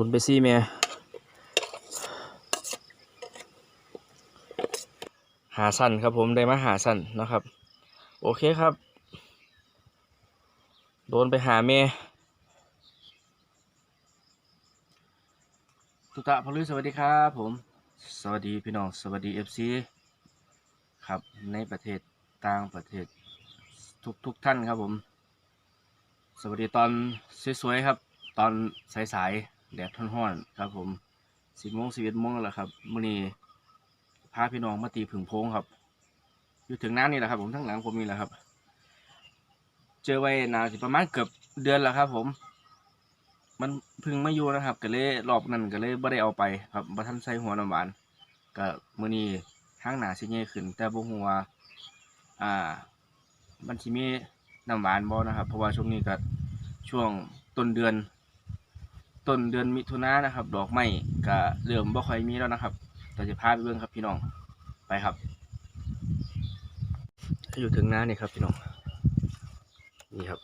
ตุนไปซี่แม่หาสั้นครับผมได้มาหาสั้นนะครับ โอเคครับ โดนไปหาแม่ตุตะพลุสวัสดีครับผม สวัสดีพี่น้องสวัสดีเอฟซีครับในประเทศต่างประเทศทุกทุกท่านครับผม สวัสดีตอนสวยๆครับ ตอนสายๆ แดดร้อนๆครับผมสิบโมงสิบเอ็ดโมงแล้วครับมื่อนี้พาพี่น้องมาตีผึ่งโพงครับ อยู่ถึงน้ำนี่แหละครับ ผมทั้งหลังผมนี่แหละครับ เจอไว้นานสิประมาณเกือบเดือนแล้วครับ ผม มันพึ่งไมาอยู่นะครับก็เลยรอบนั้นก็เลยบ่ได้เอาไปครับบ่ทันใส่หัวน้ำหวานก็มื้อนี้ทางหนาสิใหญ่ขึ้น แต่บ่ฮู้ว่าอ่า มันสิมีน้ำหวานบ่นะครับ เพราะว่าช่วงนี้ก็ช่วงต้นเดือน ต้นเดือนมิถุนายนนะครับ ดอกไม้ก็เริ่มบ่ค่อยมีแล้วนะครับแต่จะพาไปเบิ่งครับพี่น้องไปครับอยู่ถึงหน้านี่ครับพี่น้องนี่ครับ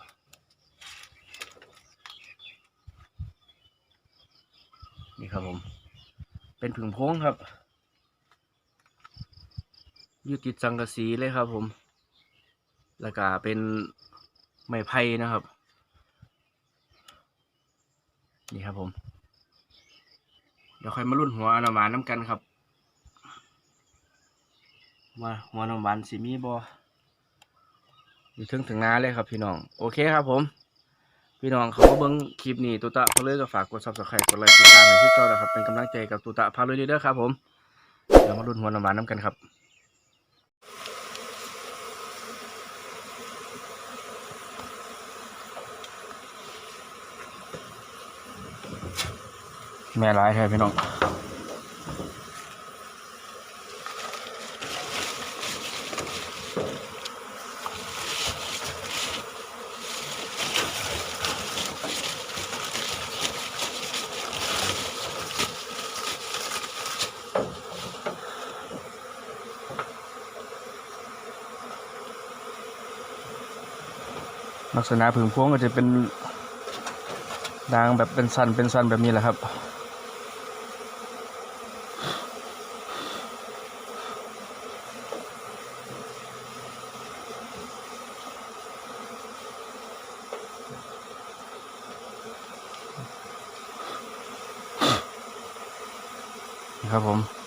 นี่ครับผม เป็นผึ่งโพงครับอยู่ติดสังกะสีเลยครับผม แล้วก็เป็นไม้ไผ่นะครับ นี่ครับผม เดี๋ยวค่อยมารุ่นหัวน้ำหวานน้ำกันครับว่าหัวน้ำหวานสีมีบออยู่ถึงถึงนาเลยครับพี่น้อง โอเคครับผม พี่น้องเขามาเบิ้งคลิปนี้ตุตะพาเลยก็ฝากกดซับสไครต์กดไลค์ติดตามให้ที่เก่านะครับ เป็นกำลังใจกับตุตะพาเลยเด้อครับผมเดี๋ยวมารุ่นหัวน้ำหวานน้ำกันครับ แม่ร้ายแท้พี่น้องลักษณะผึ่งพวงก็จะเป็นดางแบบเป็นสันเป็นสันแบบนี้แหละครับ นี่ครับผม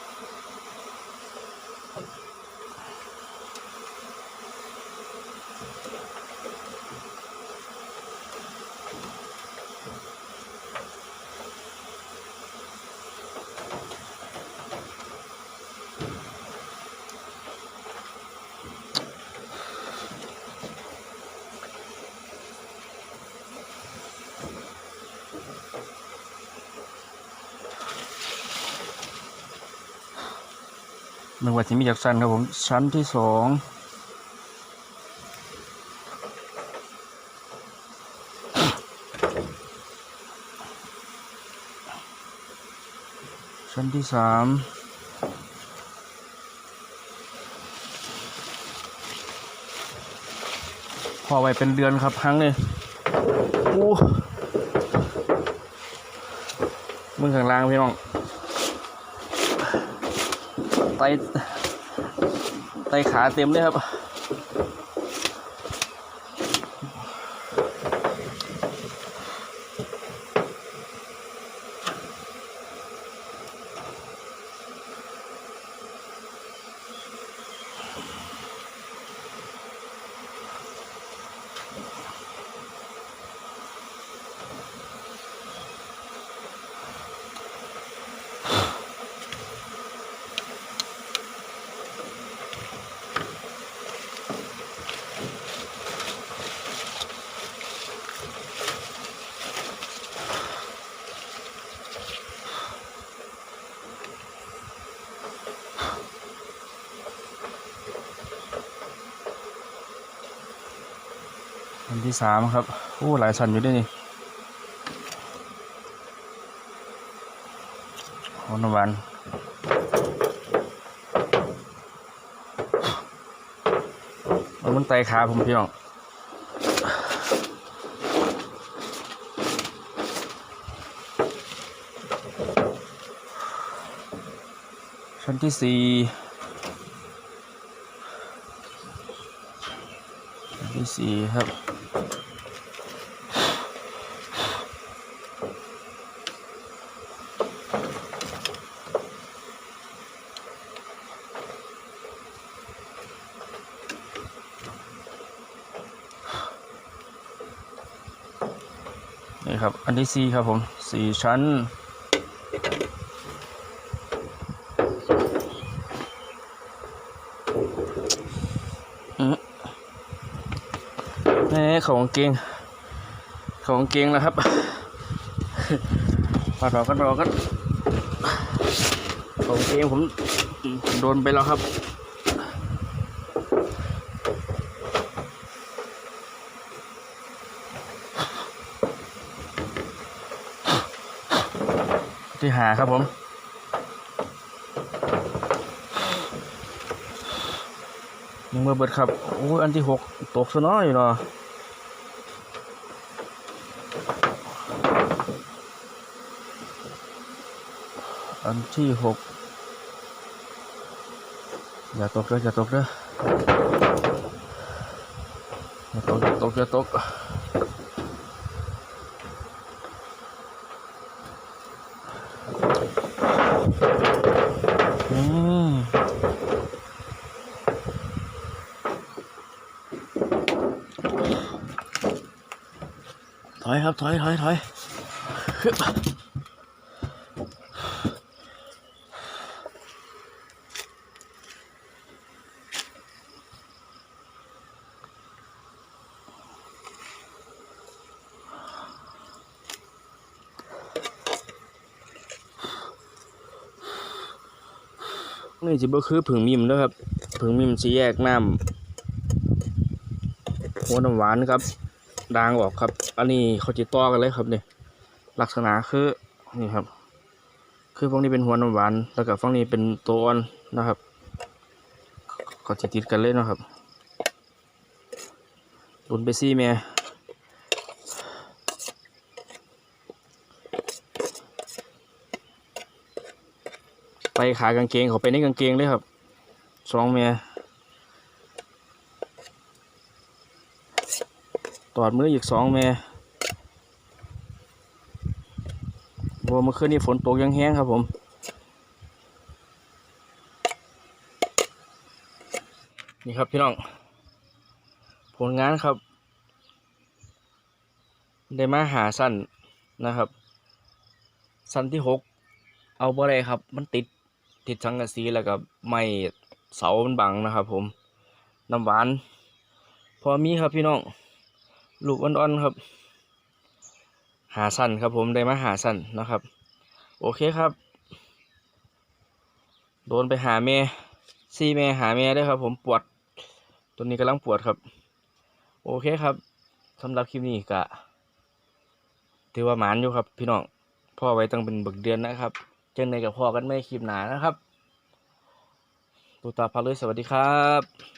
นึกว่าจะมีจากสันครับผมชั้นที่สองชั้นที่สามพอไว้เป็นเดือนครับครั้งนี้โอ้มึงข้างล่างพี่น้อง ไตไตขาเต็มเลยครับ ที่สามครับอู้หลายสันอยู่ด้วยนี่หอนวันมันไตขาผมพี่น้องชั้นที่สี่ที่สี่ครับ นี่ครับ อันที่สี่ครับผมสี่ชั้นอืมนี่ของเกง ของเกงแล้วครับมาต่อกันต่อกันของเกงผมโดนไปแล้วครับ ที่หาครับผมยังมาเบิดครับโอ้ยอันที่หกตกซะน้อยอยู่เนาะอันที่หกอย่าตกเลยออย่าตกเลยอย่าตกอย่าตกอย่าตก อยครับถอยถอยถอยนี่จะบ่คือผึ่งมิมนะครับผึ่งมิมสีแยกน้ำหัวน้ำหวานครับ ดางออกครับ อันนี้เขาจิต่อกันเลยครับเนี่ยลักษณะคือนี่ครับ คือฝั่งนี้เป็นหัวน้ำหวาน แล้วก็ฝั่งนี้เป็นตัวอ่อนนะครับเขาจะติดกันเลยนะครับลุนไปซี่แม่ไปขากางเกงเขาไปในกางเกงเลยครับสองแม่ ตอดมืออีกสองเมบัวเมื่อคืนนี้ฝนตกยังแห้งครับผมนี่ครับพี่น้อง ผลงานครับ ได้มาหาสั้นนะครับ สั้นที่หกเอาบ่ได้ครับ มันติดติดสังกะสีแล้วก็ไม่เสามันบังนะครับผมน้ำหวาน พอมีครับพี่น้อง ลูกอ่อนๆครับ หาสั้นครับผมได้มาหาสั้นนะครับ โอเคครับ โดนไปหาแม่ซี่แม่หาแม่ด้วยครับผมปวด ตัวนี้กำลังปวดครับ โอเคครับสำหรับคลิปนี้กะถือว่าหมานอยู่ครับ พี่น้องพ่อไว้ตั้งเป็นบึกเดือนนะครับ เจอในกับพ่อกันไม่คลิปหนานะครับตูตาพาเลยสวัสดีครับ